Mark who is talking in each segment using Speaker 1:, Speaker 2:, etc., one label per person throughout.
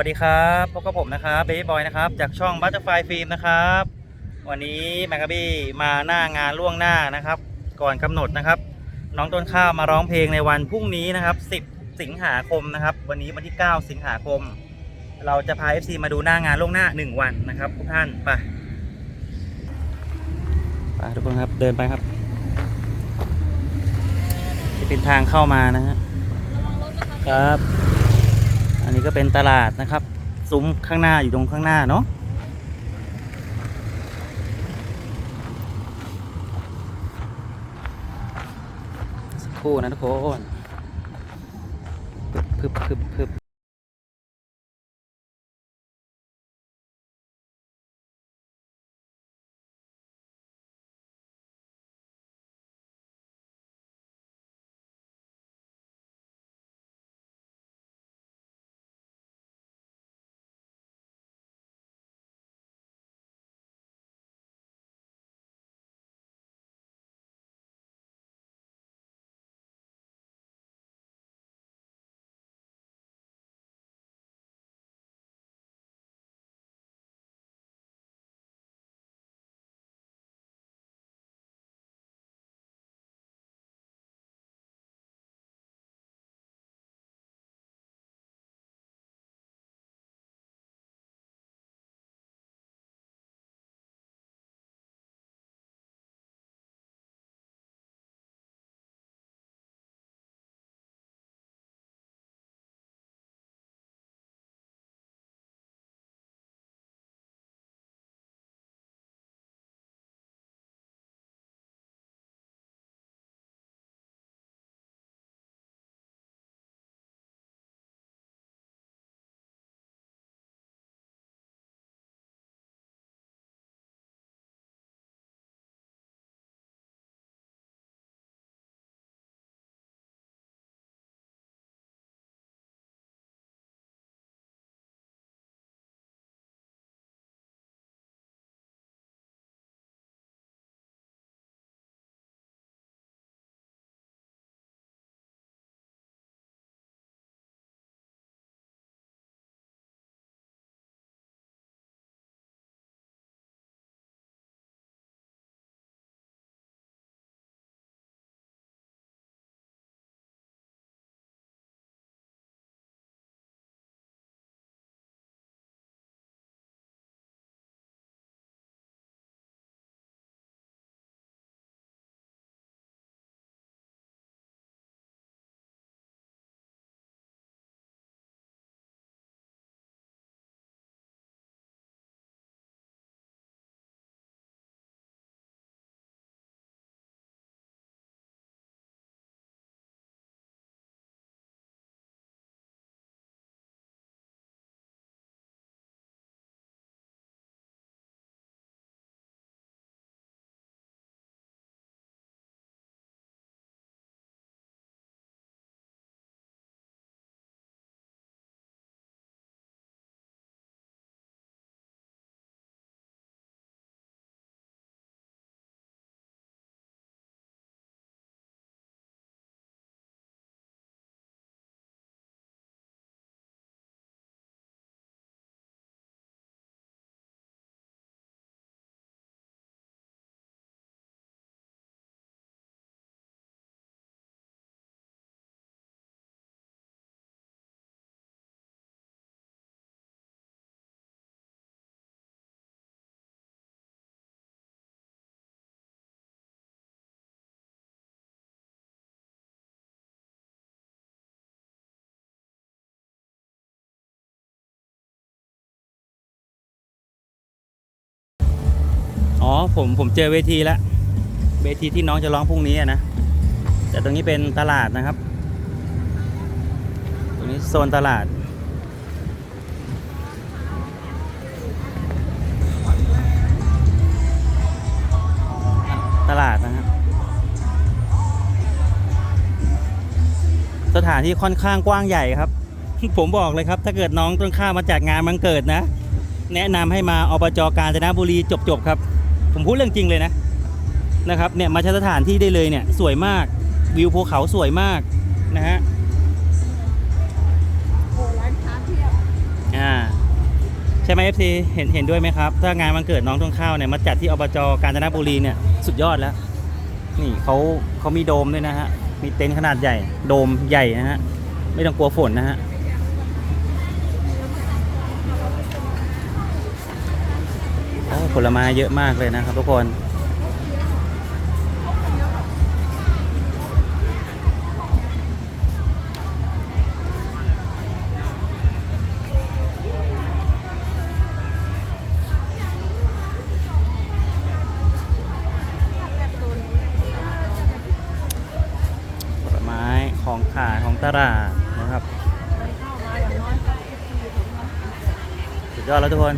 Speaker 1: สวัสดีครับพบกับผมนะครับเบบี้บอยนะครับจากช่องบัตเตอร์ไฟฟิล์มนะครับ วันนี้แมกกาบี้มาหน้างานล่วงหน้านะครับ ก่อนกำหนดนะครับ น้องต้นข้าวมาร้องเพลงในวันพรุ่งนี้นะครับ 10 สิงหาคมนะครับ วันนี้วันที่ 9 สิงหาคม เราจะพา FC มาดูหน้างานล่วงหน้า 1 วันนะครับทุกท่านไปไปทุกคนครับเดินไปครับจะเป็นทางเข้ามานะฮะครับอั นี่ก็เป็นตลาดนะครับ ซุ้มข้างหน้าอยู่ตรงข้างหน้าเนาะสักครู่นะทุกคนพึบพึบพึบ อ๋อผมผมเจอเวทีแล้วเวทีที่น้องจะร้องพรุ่งนี้นะแต่ตรงนี้เป็นตลาดนะครับ ตรงนี้โซนตลาด ตลาดนะครับสถานที่ค่อนข้างกว้างใหญ่ครับ ผมบอกเลยครับ ถ้าเกิดน้องต้นข้าวมาจัดงานมันเกิดนะ แนะนำให้มาอบจกาญจนบุรีจบๆครับ ผมพูดเรื่องจริงเลยนะนะครับเนี่ยมาใช้สถานที่ได้เลยเนี่ยสวยมากวิวภูเขาสวยมากนะฮะ
Speaker 2: โอ้ร้านค้าเพียบ
Speaker 1: อ่า FC เห็นเห็นด้วยไหมครับ ถ้างานวันเกิดน้องต้นข้าวเนี่ยมาจัดที่อบจกาญจนบุรีเนี่ยสุดยอดแล้ว นี่เขาเขามีโดมด้วยนะฮะมีเต็นท์ขนาดใหญ่โดมใหญ่นะฮะไม่ต้องกลัวฝนนะฮะ ผลไม้เยอะมากเลยนะครับทุกคนผลไม้ของขายของตลาดนะครับ สุดยอดแล้วทุกคน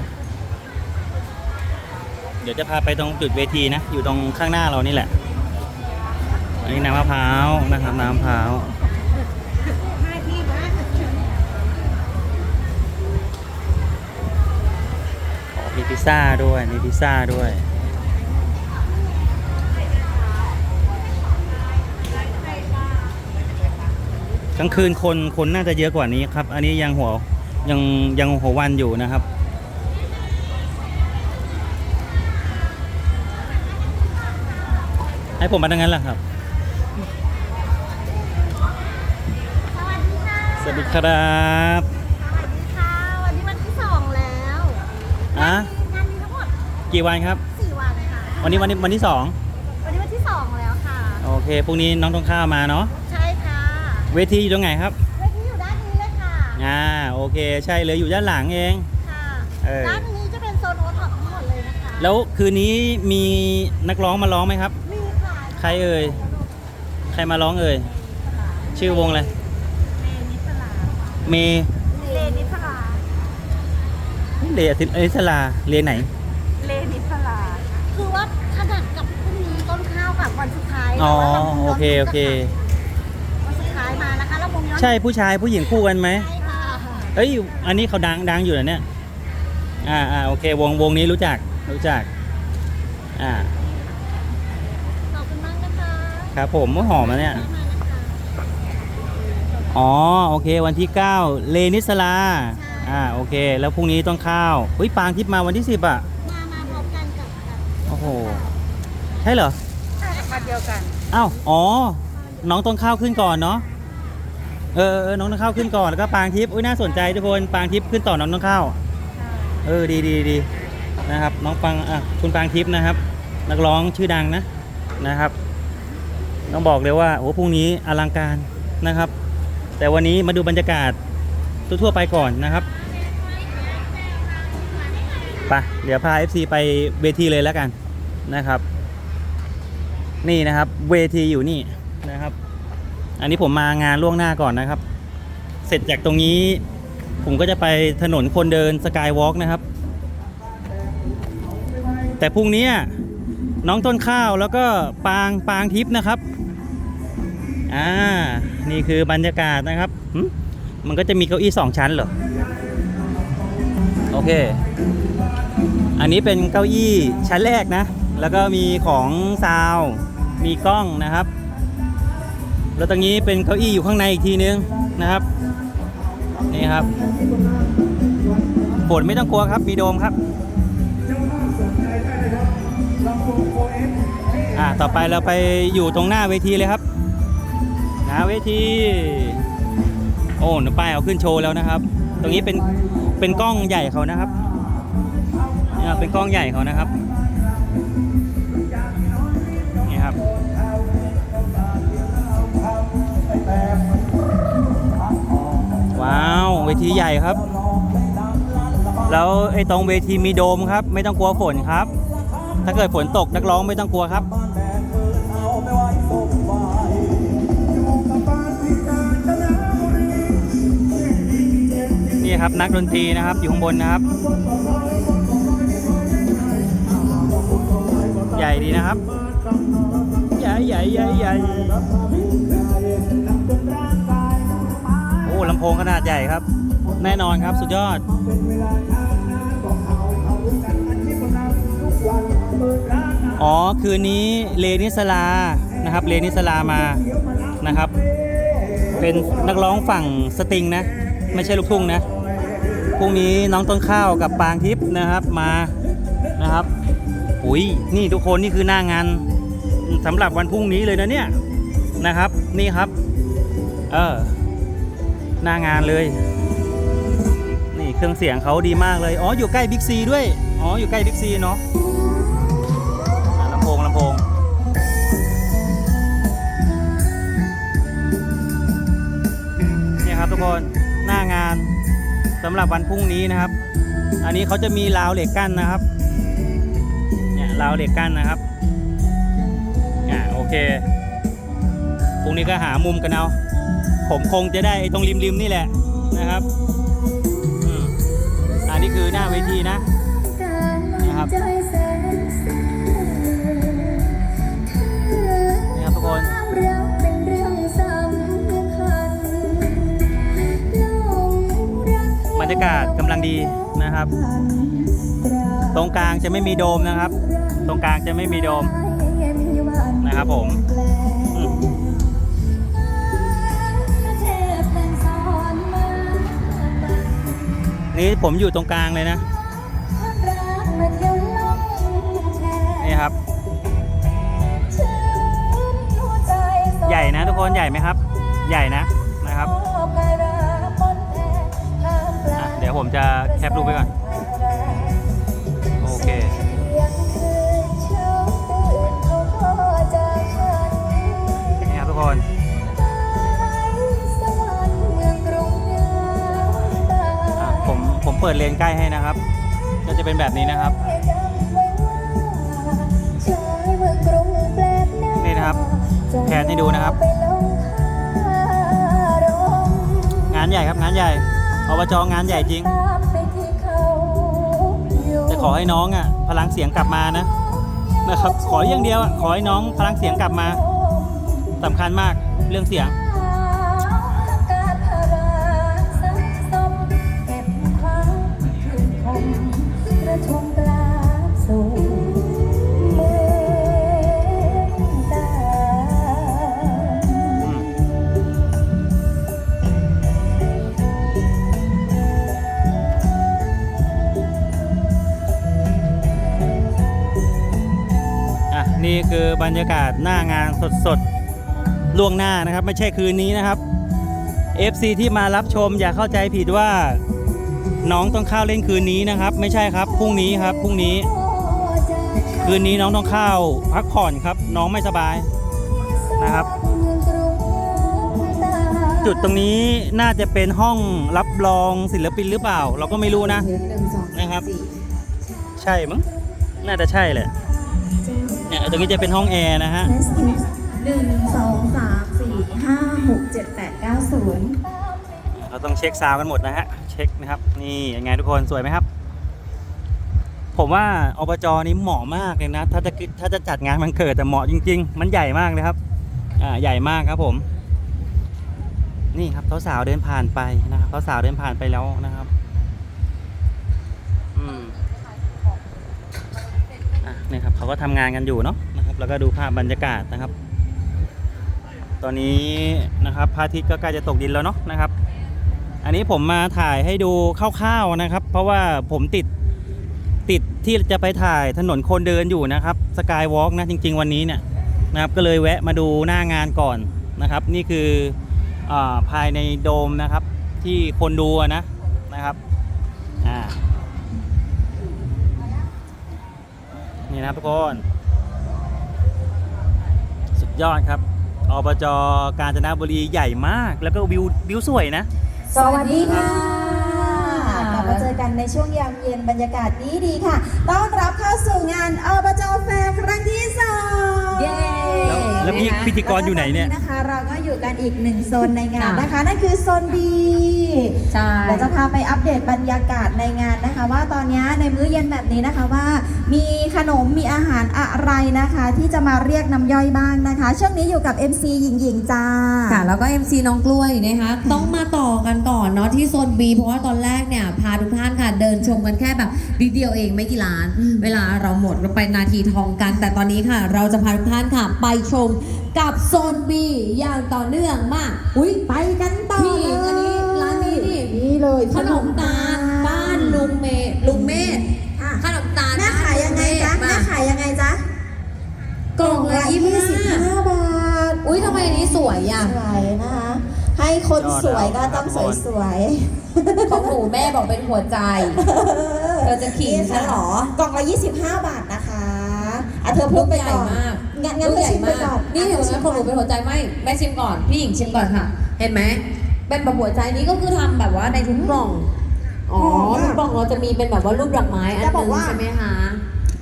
Speaker 1: จะพาไปตรงจุดเวทีนะ อยู่ตรงข้างหน้าเรานี่แหละ อันนี้น้ำมะพร้าวนะครับน้ำมะพร้าวออมีพิซซ่าด้วย มีพิซซ่าด้วยกลางคืนคนคนน่าจะเยอะกว่านี้ครับ อันนี้ยังหัวยังยังหัววันอยู่นะครับ ผมมาดังนั้นแหละครับ
Speaker 2: สวัสดีค่ะ
Speaker 1: สวัสดีครับ
Speaker 2: สวัสดีค่ะ วันนี้วันที่สองแล้ว
Speaker 1: อะ
Speaker 2: งานมีทั้งหมด
Speaker 1: กี่วันครับ
Speaker 2: สี่วันค่ะ
Speaker 1: วันนี้วันนี้วันที่สอง
Speaker 2: วันนี้วันที่สองแล้วค่ะ
Speaker 1: โอเคพรุ่งนี้น้องต้นข้าวมาเนาะ
Speaker 2: ใช่ค่ะ
Speaker 1: เวทีอยู่ตรงไหนครับ
Speaker 2: เวทีอยู่ด้านนี้เลยค่ะ
Speaker 1: อ่า โอเค ใช่เลยอยู่ด้านหลังเอง
Speaker 2: ค่ะ
Speaker 1: เออ
Speaker 2: ด้านนี้จะเป็นโซนโอท็อปทั้งหมดเลยนะคะ
Speaker 1: แล้วคืนนี้มีนักร้องมาร้องไหมครับ
Speaker 2: มีค่ะ
Speaker 1: ใครเอ่ย ใครมาร้องเอ่ย ชื่อวงอะไร
Speaker 2: เลนิสลา
Speaker 1: เมย์
Speaker 2: เลนิสลา
Speaker 1: เรอาทิตย์อิสลาเรียไหน
Speaker 2: เลนิสลาคือว่าขนาดกับพรุ่งนี้ต้นข้าวกับวันสุดท้าย
Speaker 1: อ๋อโอเคโอเค
Speaker 2: วันสุดท้ายมานะคะแล้ววงย้อน
Speaker 1: ใช่ผู้ชายผู้หญิงคู่กันไหม
Speaker 2: ใช่ค่ะ
Speaker 1: เอ้ยอันนี้เขาดังดังอยู่นะเนี่ย อ่าอ่าโอเค วงวงนี้รู้จักรู้จัก อ่า
Speaker 2: ค
Speaker 1: รับผมมหอมนะเนี่ย
Speaker 2: ได้มานะคะ
Speaker 1: อ๋อ โอเค วันที่ 9 เลนิสลา
Speaker 2: ใช่
Speaker 1: อ่า โอเค แล้วพรุ่งนี้ต้องข้าวอุ้ย ปางทิพย์มาวันที่ 10อะ
Speaker 2: มามาพร้อมกันกับกับ
Speaker 1: โอ้โห ใช่เหรอ
Speaker 2: มาเดียวกัน
Speaker 1: อ้าว อ๋อ น้องต้นข้าวขึ้นก่อนเนาะ เออเออน้องต้นข้าวขึ้นก่อน แล้วก็ปางทิพย์อุ้ย น่าสนใจทุกคน ปางทิพย์ขึ้นต่อ น้องต้นข้าว เออ ดีดีดีนะครับ น้องปังอะ คุณปางทิพย์นะครับ นักร้องชื่อดังนะ นะครับ ต้องบอกเลยว่าโอ้พรุ่งนี้อลังการนะครับ แต่วันนี้มาดูบรรยากาศทั่วๆไปก่อนนะครับไปเดี๋ยวพา FC ไปเวทีเลยแล้วกันนะครับ นี่นะครับเวทีอยู่นี่นะครับ อันนี้ผมมางานล่วงหน้าก่อนนะครับ เสร็จจากตรงนี้ ผมก็จะไปถนนคนเดินสกายวอล์กนะครับ แต่พรุ่งนี้น้องต้นข้าวแล้วก็ปางปางทิพย์นะครับ อ่า นี่คือบรรยากาศนะครับ มันก็จะมีเก้าอี้สองชั้นเหรอ โอเค อันนี้เป็นเก้าอี้ชั้นแรกนะ แล้วก็มีของซาว มีกล้องนะครับ แล้วตรงนี้เป็นเก้าอี้อยู่ข้างในอีกทีนึงนะครับ นี่ครับฝนไม่ต้องกลัวครับ มีโดมครับอ่าต่อไปเราไปอยู่ตรงหน้าเวทีเลยครับ หาเวที โอ้หนูป้ายเอาขึ้นโชว์แล้วนะครับ ตรงนี้เป็นเป็นกล้องใหญ่เขานะครับเนี่ยเป็นกล้องใหญ่เขานะครับนี่ครับว้าวเวทีใหญ่ครับ แล้วไอ้ตรงเวทีมีโดมครับ ไม่ต้องกลัวฝนครับ ถ้าเกิดฝนตกนักร้องไม่ต้องกลัวครับ ครับ นักดนตรีนะครับ อยู่ข้างบนนะครับ ใหญ่ดีนะครับ ใหญ่ใหญ่ใหญ่ใหญ่โอ้ลำโพงขนาดใหญ่ครับ แน่นอนครับสุดยอดอ๋อ คืนนี้เลนิสลา นะครับ เลนิสลามา นะครับ เป็นนักร้องฝั่งสตริงนะ ไม่ใช่ลูกทุ่งนะ พรุ่งนี้น้องต้นข้าวกับปางทิพย์นะครับมานะครับอุ้ยนี่ทุกคนนี่คือหน้างานสำหรับวันพรุ่งนี้เลยนะเนี่ยนะครับ นี่ครับ เออหน้างานเลย นี่เครื่องเสียงเขาดีมากเลย อ๋ออยู่ใกล้บิ๊กซีด้วย อ๋ออยู่ใกล้บิ๊กซีเนาะ สำหรับวันพรุ่งนี้นะครับ อันนี้เขาจะมีราวเหล็กกั้นนะครับเนี่ยราวเหล็กกั้นนะครับอ่าโอเคพรุ่งนี้ก็หามุมกันเอาผมคงจะได้ไอ้ตรงริมๆนี่แหละนะครับอืมอันนี้คือหน้าเวทีนะนะครับ รรยากาศกำลังดีนะครับ ตรงกลางจะไม่มีโดมนะครับ ตรงกลางจะไม่มีโดมนะครับผมนี่ผมอยู่ตรงกลางเลยนะ นี่ครับ ใหญ่นะทุกคนใหญ่ไหมครับ ใหญ่นะนะครับ ยวผมจะแคปรูปไว้ก่อน โอเคนี่ครับทุกคนผมผมเปิดเลนใกล้ให้นะครับ ก็จะเป็นแบบนี้นะครับ นี่นะครับแผนให้ดูนะครับ งานใหญ่ครับงานใหญ่ อบจงานใหญ่จริง จะขอให้น้องอะ พลังเสียงกลับมานะนะครับ ขออย่างเดียวอะขอให้น้องพลังเสียงกลับมาสำคัญมากเรื่องเสียง บรรยากาศหน้างานสดๆล่วงหน้านะครับไม่ใช่คืนนี้นะครับ FC ที่มารับชมอย่าเข้าใจผิดว่า น้องต้องเข้าเล่นคืนนี้นะครับ ไม่ใช่ครับพรุ่งนี้ครับพรุ่งนี้ คืนนี้น้องต้องเข้าพักผ่อนครับ น้องไม่สบายนะครับ จุดตรงนี้น่าจะเป็นห้องรับรองศิลปินหรือเปล่า เราก็ไม่รู้นะนะครับ ใช่มั้งน่าจะใช่แหละ ตรงนี้จะเป็นห้องแอร์นะฮะ
Speaker 3: หนึ่งสองสามสี่ห้าหกเจ็ดแปดเก้าศูนย์
Speaker 1: เราต้องเช็คซาวด์กันหมดนะฮะ เช็คนะครับ นี่ยังไงทุกคนสวยไหมครับ ผมว่าอบจนี้เหมาะมากเลยนะ ถ้าจะถ้าจะจัดงานมันเกิดแต่เหมาะจริง ๆ มันใหญ่มากเลยครับ อ่าใหญ่มากครับผม นี่ครับสาวๆเดินผ่านไปนะครับสาวๆเดินผ่านไปแล้วนะครับ อืมอะ นี่ครับเขาก็ทำงานกันอยู่เนาะนะครับ แล้วก็ดูภาพบรรยากาศนะครับ ตอนนี้นะครับพระอาทิตย์ก็ใกล้จะตกดินแล้วเนาะนะครับ อันนี้ผมมาถ่ายให้ดูคร่าวๆนะครับ เพราะว่าผมติดติดที่จะไปถ่ายถนนคนเดินอยู่นะครับสกายวอล์กนะจริง ๆ วันนี้เนี่ยนะครับก็เลยแวะมาดูหน้างานก่อนนะครับ นี่คืออภายในโดมนะครับ ที่คนดูนะนะครับอ่า นี่นะครับทุกคน สุดยอดครับอบจกาญจนบุรีใหญ่มาก แล้วก็วิววิวสวยนะ
Speaker 3: สวัสดีค่ะกลับมาเจอกันในช่วงยามเย็นบรรยากาศดีดีๆค่ะ ต้อนรับเข้าสู่งานอบจแฟร์ครั้งที่สอง
Speaker 2: เย้
Speaker 1: แล้วแล้วพี่พิธีกรอยู่ไหนเนี่ย
Speaker 3: แล้วก็ตอนะคะเราก็อยู่ กันอีกหนึ่งโซนในงาน
Speaker 2: ค่ะ
Speaker 3: นะคะ นั่นคือโซน B
Speaker 2: ใช่
Speaker 3: เดี๋ยวจะพาไปอัปเดตบรรยากาศในงานนะคะ ว่าตอนนี้ในมื้อเย็นแบบนี้นะคะว่า มีขนมมีอาหารอะไรนะคะ ที่จะมาเรียกน้ำย่อยบ้างนะคะ ช่วงนี้อยู่กับ MC หญิงหญิงๆจ้า
Speaker 4: ค่ะ แล้วก็ MC น้องกล้วยนะคะ ต้องมาต่อกันก่อนเนาะที่โซน B เพราะว่าตอนแรกเนี่ยพาทุกท่านค่ะเดินชมกันแค่แบบนิดเดียวเองไม่กี่ล้าน เวลาเราหมดเราไปนาทีทองกัน แต่ตอนนี้ค่ะ เราจะพาทุกท่านค่ะ ไปชม กับโซน B อย่างต่อเนื่องมาก อุ้ย
Speaker 3: ไปกันต่อ
Speaker 4: พี่หญิงอันนี้ร้านนี้นี่
Speaker 3: นี่เลย
Speaker 4: ขนมตาลบ้าลุงเมลุงเมธ
Speaker 3: อะ
Speaker 4: ขนมตาล
Speaker 3: แม่ขายยังไงจ๊ะ
Speaker 4: มา
Speaker 3: แม่ขายยังไงจ๊ะ
Speaker 4: กล่องละยี่สิบห้า
Speaker 3: บาท
Speaker 4: อุ้ยทำไมอันนี้สวยอะ
Speaker 3: สวยนะคะ ให้คนสวยก็ต้องสวยสวย
Speaker 4: ของหนูแม่บอกเป็นหัวใจเธอจะขิงฉันเหรอ
Speaker 3: กล่องละ25บาทนะคะอะเธอพูดไปก่อน
Speaker 4: ลูกใหญ่มาก
Speaker 3: งั้นงั้น
Speaker 4: ลูก
Speaker 3: เธอ
Speaker 4: ใหญ่
Speaker 3: ชิมไป
Speaker 4: มาก
Speaker 3: ก่อน
Speaker 4: นี่เห็นไหมของหนูเป็นหัวใจไหมแม่ชิมก่อนพี่หญิงชิมก่อนค่ะ เห็นไหมเป็นแบบหัวใจนี้ก็คือทำแบบว่าในทุกกล่องอ๋อทุกกล่องเราจะมีเป็นแบบว่ารูปดอกไม้อันหนึงใช่ไหมคะ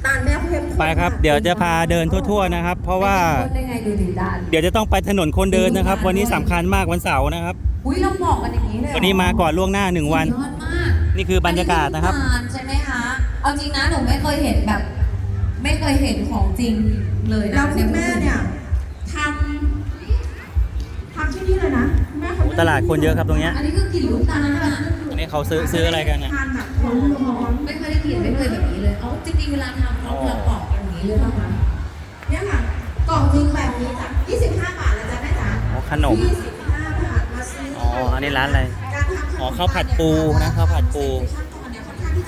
Speaker 3: ตาลแม่เข้มข้น
Speaker 1: ไปครับ
Speaker 3: มาก
Speaker 1: เดี๋ยวจะพาเดินทั่วๆนะครับ เพราะว่า
Speaker 4: ไม่ได้ไงดูดิดาน
Speaker 1: เดี๋ยวจะต้องไปถนนคนเดินนะครับ วันนี้สำคัญมากวันเสาร์นะครับ
Speaker 4: อุ้ยเราบอกกันอย่างนี้เลยเหรอ
Speaker 1: วันนี้มาก่อนล่วงหน้าหนึ่งวัน
Speaker 4: สุดยอดมาก
Speaker 1: นี่คือบรรยากาศนะครับ
Speaker 4: อัใช่ไหมคะ เอาจริงนะหนูไม่เคยเห็นแบบ ไม่เคยเห็นของจริงเลยนะ
Speaker 3: แล้วคุณแม่เนี่ยทำทำที่นี่เลยนะแม่เขา
Speaker 1: ตลาดคนเยอะครับตรงเนี้ย
Speaker 4: อันนี้คือกลิ่นลูกตาลอะ
Speaker 1: อันนี้เขาซื้อซื้ออะไรกันเนี่ย
Speaker 3: ทานแบบร้อน
Speaker 4: ไม่เคยได้กลิ่นไม่เคยแบบนี้เลยเอาจริงๆเวลาทำเขาจะปอกกันอย่างนี้เลยป่ะคะ
Speaker 3: ๆเนี่ยค่ะกล่องจริงแบบนี้จ้ะ25 บาทนะจ๊ะแม่จ๋า
Speaker 1: อ๋อขนม
Speaker 3: 25 บาทมาซื้อ
Speaker 1: อ๋อ อันนี้ร้านอะไร
Speaker 3: การทำขนม
Speaker 1: อ๋อข้าวผัดปูนะข้าวผัดปู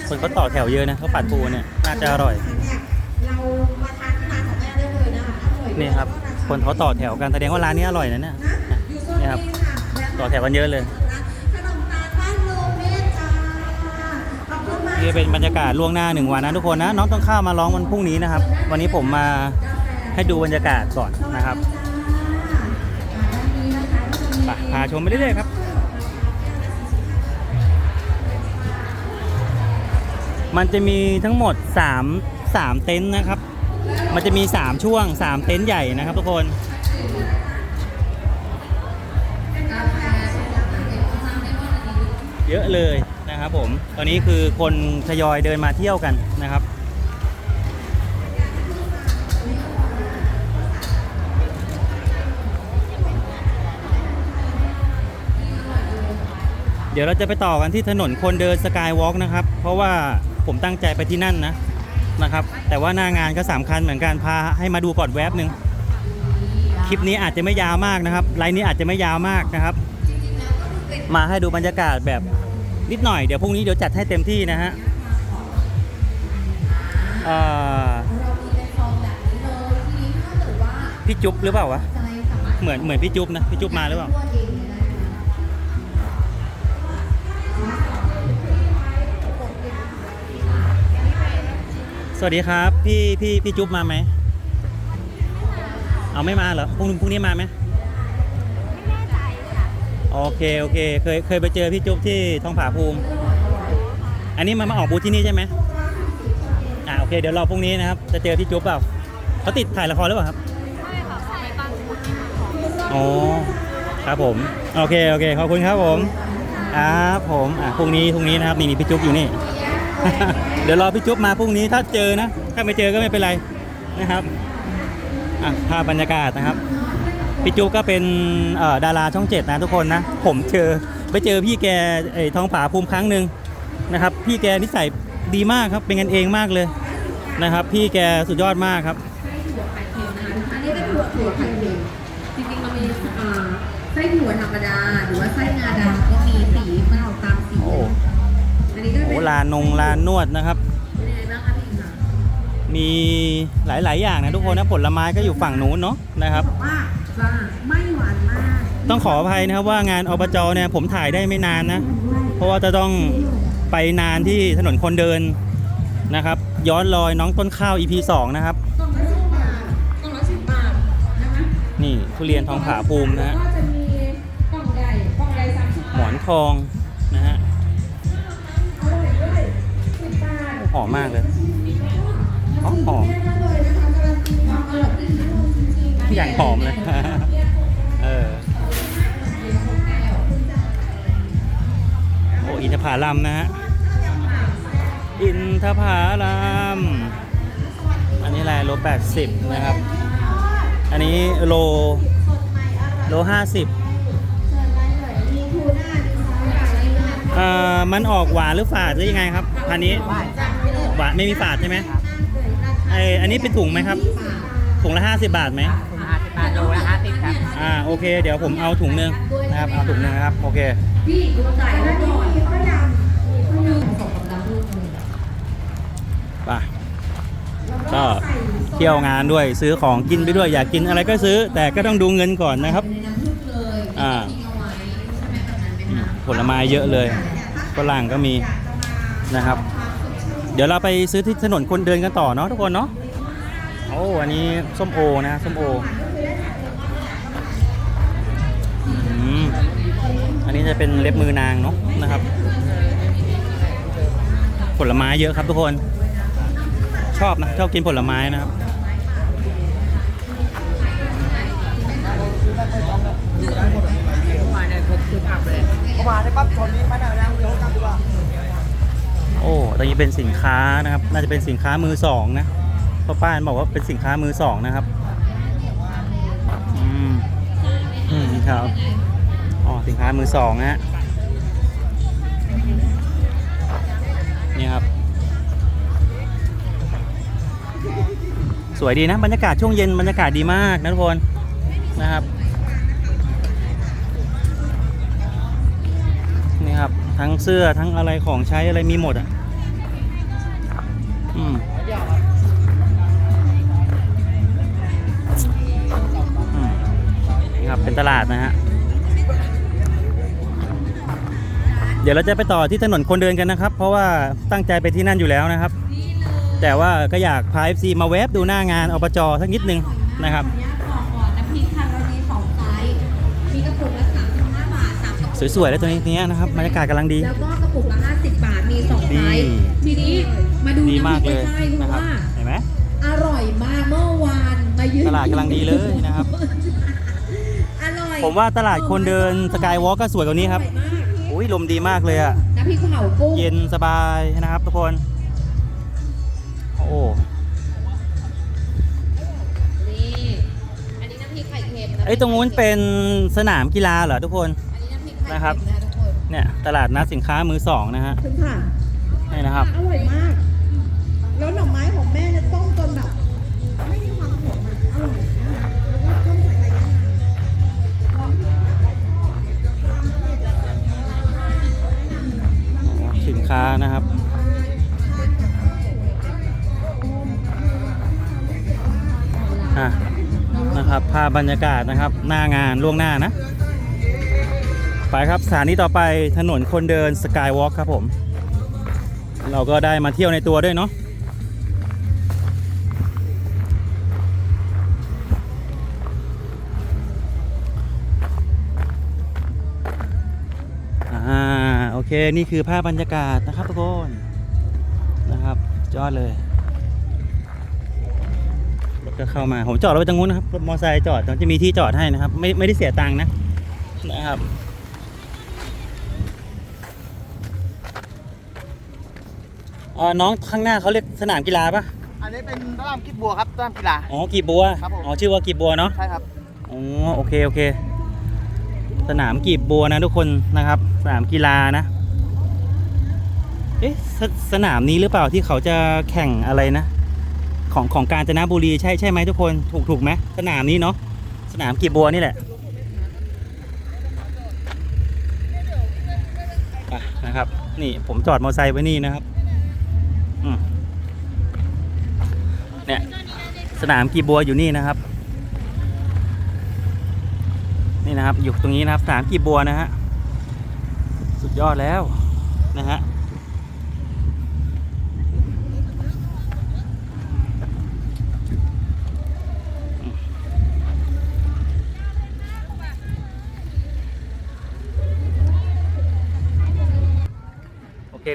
Speaker 1: คนเขาต่อแถวเยอะนะข้าวผัดปูเนี่ย น่าจะอร่อย
Speaker 3: เนี่ย เรามาทานที่ร้านของแม่ได้เลยนะคะอร่อย
Speaker 1: นี่ครับ คนเขาต่อแถวกันแสดงว่าร้านนี้อร่อยนะเนี่ย
Speaker 3: นะอยู่โซน
Speaker 1: นี่
Speaker 3: นี้
Speaker 1: ครับ
Speaker 3: ค่ะแวะ
Speaker 1: ต่อแถวกันเยอะเลย
Speaker 3: ขนมตาลบ้านโลเมธจ้าขอบคุณมาก
Speaker 1: นี่เป็นบรรยากาศล่วงหน้าหนึ่งวันนะทุกคนนะ น้องต้องข้าวมาร้องวันพรุ่งนี้นะครับ วันนี้ผมมาให้ดูบรรยากาศก่อนนะครับไปพาชมไปเรื่อยๆครับ มันจะมีทั้งหมด 3 3 เต็นท์นะครับ มันจะมี 3 ช่วง 3 เต็นท์ใหญ่นะครับทุกคนเยอะเลยนะครับผม ตอนนี้คือคนทยอยเดินมาเที่ยวกันนะครับ เดี๋ยวเราจะไปต่อกันที่ถนนคนเดินสกายวอล์กนะครับ เพราะว่าผมตั้งใจไปที่นั่นนะ นะครับ แต่ว่าหน้างานก็สำคัญเหมือนกันพาให้มาดูก่อนแวบหนึ่งคลิปนี้อาจจะไม่ยาวมากนะครับไลน์นี้อาจจะไม่ยาวมากนะครับ มาให้ดูบรรยากาศแบบนิดหน่อยเดี๋ยวพรุ่งนี้เดี๋ยวจัดให้เต็มที่นะฮะพี่จุ๊บหรือเปล่าวะเหมือนเหมือนพี่จุ๊บนะพี่จุ๊บมาหรือเปล่า
Speaker 4: วั
Speaker 1: สดีครับ พี่พี่พี่จุ๊บมาไหม เอาไม่มาเหรอพรุ่งพรุ่งนี้มาไหมโอเคโอเค เคยเคยไปเจอพี่จุ๊บที่ท้องผาภูมิ อันนี้มามาออกบูธที่นี่ใช่ไหมอ่าโอเคเดี๋ยวรอพรุ่งนี้นะครับ จะเจอพี่จุ๊บเปล่าเขาติดถ่ายละครหรือเปล่าครับอ๋อครับผมโอเคโอเคขอบคุณครับผมครับผมอ่าพรุ่งนี้พรุ่งนี้นะครับนี่นี่พี่จุ๊บอยู่นี่ เดี๋ยวรอพี่จุ๊บมาพรุ่งนี้ถ้าเจอนะ ถ้าไม่เจอก็ไม่เป็นไรนะครับอะภาพบรรยากาศนะครับพี่จุ๊บก็เป็นเอ่อดาราช่องเจ็ดนะทุกคนนะ ผมเจอไปเจอพี่แกไอ้ท้องผาภูมิครั้งหนึ่งนะครับ พี่แกนิสัยดีมากครับเป็นกันเองมากเลยนะครับ พี่แกสุดยอดมากครับ
Speaker 4: อันนี้เป็นถั่วถั่วไข่เค็มจริงๆมันมีอ่าไส้ถั่วธรรมดาหรือว่าไส้งาดำก็มีสีมันออกตามสี
Speaker 1: โอ้
Speaker 4: อันนี้ก็
Speaker 1: โห
Speaker 4: เป็น
Speaker 1: ลานนงลานนวดนะครับ
Speaker 4: เป็นยังไงบ้างคะพี่คะ
Speaker 1: มีหลาย ๆ อย่างนะทุกคนนะผลไม้ก็อยู่ฝั่งนู้นเนาะนะครับ
Speaker 3: ว่า
Speaker 4: จ้า
Speaker 3: ไม่หวานมาก
Speaker 1: ต้องขออภัยนะครับว่างานอบจเนี่ยผมถ่ายได้ไม่นานนะ เพราะว่าจะต้องไปนานที่ถนนคนเดินนะครับ ย้อนรอยน้องต้นข้าว EP 2 นะครับ
Speaker 4: กล่องละสิบบาทกล่องละสิบบาทนะคะ
Speaker 1: นี่ทุเรียนทองผาภูมินะฮะ
Speaker 4: ก็จะมีกล่องใหญ่กล่องใหญ่สามสิบ
Speaker 1: หมอนทอง หอมมากเลยหอมหอมอย่างหอมเลยเออโอ้อินทผลัมนะฮะอินทผลัมอันนี้อะไรโลแปดสิบนะครับ อันนี้โลโลห้าสิบอ่อมันออกหวานหรือฝาดหรือยังไงครับพันนี้ วาไม่มีฝาดใช่ไหมไออันนี้เป็นถุงไหมครับ ถุงละ 50 บาทไหมถุงละสิ
Speaker 5: บาทโลละห้าสิบครับ
Speaker 1: อ่าโอเค เดี๋ยวผมเอาถุงหนึ่งนะครับเอาถุงหนึ่งครับโอเค
Speaker 4: พี่กูจ่ายแล้วก่อไป่ะก็
Speaker 1: เที่ยวงานด้วยซื้อของกินไปด้วยอยากกินอะไรก็ซื้อ แต่ก็ต้องดูเงินก่อนนะครับอ่าผลไม้เยอะเลยฝรั่งก็มีนะครับ เดี๋ยวเราไปซื้อที่ถนนคนเดินกันต่อเนาะทุกคนเนาะโอ้อันนี้ส้มโอนะส้มโออันนี้จะเป็นเล็บมือนางเนาะนะครับ ผลไม้เยอะครับทุกคน ชอบนะชอบกินผลไม้นะครับ
Speaker 5: มาเนี่ยผมคือผักเลย
Speaker 1: โอ้ตรงนี้เป็นสินค้านะครับ น่าจะเป็นสินค้ามือสองนะพราะป้าบอกว่าเป็นสินค้ามือสองนะครับ อืมอืมครับอ๋อสินค้ามือสองนะฮะนี่ครับ สวยดีนะบรรยากาศช่วงเย็นบรรยากาศดีมากนะทุกคนนะครับ ทั้งเสื้อทั้งอะไรของใช้อะไรมีหมดอะอืมอืมนี่ครับเป็นตลาดนะฮะเดี๋ยวเราจะไปต่อที่ถนนคนเดินกันนะครับ เพราะว่าตั้งใจไปที่นั่นอยู่แล้วนะครับ แต่ว่าก็อยากพา FC มาแวบดูหน้างานอบจสักนิดนึงนะครับ
Speaker 4: สามกระปุก
Speaker 1: สวยๆ แล้วตัวนี้เนี้ยนะครับบรรยากาศกำลังดี
Speaker 4: แล้วก็กระปุกละ50 บาท มีสองไซส์
Speaker 1: นี่
Speaker 4: ทีนี้มาดู
Speaker 1: ดี
Speaker 4: น้ำ
Speaker 1: มาก
Speaker 4: พริก
Speaker 1: เลย
Speaker 4: ใกล้ๆเพ
Speaker 1: นะ
Speaker 4: ราะ
Speaker 1: ครับ
Speaker 4: ว่า
Speaker 1: เห็นไหม
Speaker 4: อร่อยมากเมื่อวานมายืน
Speaker 1: ตลาดกำลังดีเลยนะครับ
Speaker 4: อร่อย
Speaker 1: ผมว่าตลาดคนเดินสกายวอล์กก็สวยกว่านี้ครับ
Speaker 4: ออยมาก
Speaker 1: อุ้ยลมดีมากเลยอะ
Speaker 4: น้ำพริกเผากุ้ง
Speaker 1: เย็นสบายนะครับทุกคน โอ้
Speaker 4: นี่ อันนี้น้ำพริกไข่เค็มนะ
Speaker 1: ไอ้ยตรงนู้นเป็นสนามกีฬาเหรอทุกคน
Speaker 4: อั นนี้น้ำพริกไข่
Speaker 1: นะครับ
Speaker 4: เค็มนะทุกคน
Speaker 1: เนี่ยตลาดนัดสินค้ามือสองนะฮะ
Speaker 3: ถึงค่ะ
Speaker 1: นี่นะครับ
Speaker 3: อร่อยมาก แล้วหน่อไม้ของแม่เนี่ยต้มจนแบบไม่มีความขมอะอร่อยมากแล้วก็ต้มใส่ใบย่าง
Speaker 1: สินค้านะครับอะนะครับภาพบรรยากาศนะครับ หน้างานล่วงหน้านะ ไปครับสถานีต่อไปถนนคนเดินสกายวอล์กครับผม เราก็ได้มาเที่ยวในตัวด้วยเนาะอ่าโอเคนี่คือภาพบรรยากาศนะครับทุกคนนะครับยอดเลยรถก็เข้ามาผมจอดรถไว้ตรงนู้นนะครับรถมอเตอร์ไซค์จอดจะมีที่จอดให้นะครับ ไม่ไม่ได้เสียตังค์นะนะครับ อ่อน้องข้างหน้าเขาเรียกสนามกีฬาปะ
Speaker 5: อันนี้เป็นสนามกิ๊บบัวครับสนามกีฬา
Speaker 1: อ๋อกีบบัว
Speaker 5: ครับผม
Speaker 1: อ๋อชื่อว่ากีบบัวเนาะ
Speaker 5: ใช่ครับ
Speaker 1: อ๋อโอเคโอเค สนามกีบบัวนะทุกคนนะครับ สนามกีฬานะ เอ๊ะสสนามนี้หรือเปล่าที่เขาจะแข่งอะไรนะ ของของกาญจนบุรีใช่ใช่ไหมทุกคนถูกถูกไหมสนามนี้เนาะสนามกีบบัวนี่แหละไปนะครับ นี่ผมจอดมอเตอร์ไซค์ไว้นี่นะครับ เนี่ยสนามกีบัวอยู่นี่นะครับ นี่นะครับอยู่ตรงนี้นะครับสนามกีบัวนะฮะสุดยอดแล้วนะฮะ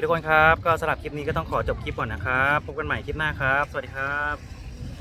Speaker 1: ทุกคนครับ ก็สำหรับคลิปนี้ก็ต้องขอจบคลิปก่อนนะครับ พบกันใหม่คลิปหน้าครับ สวัสดีครับ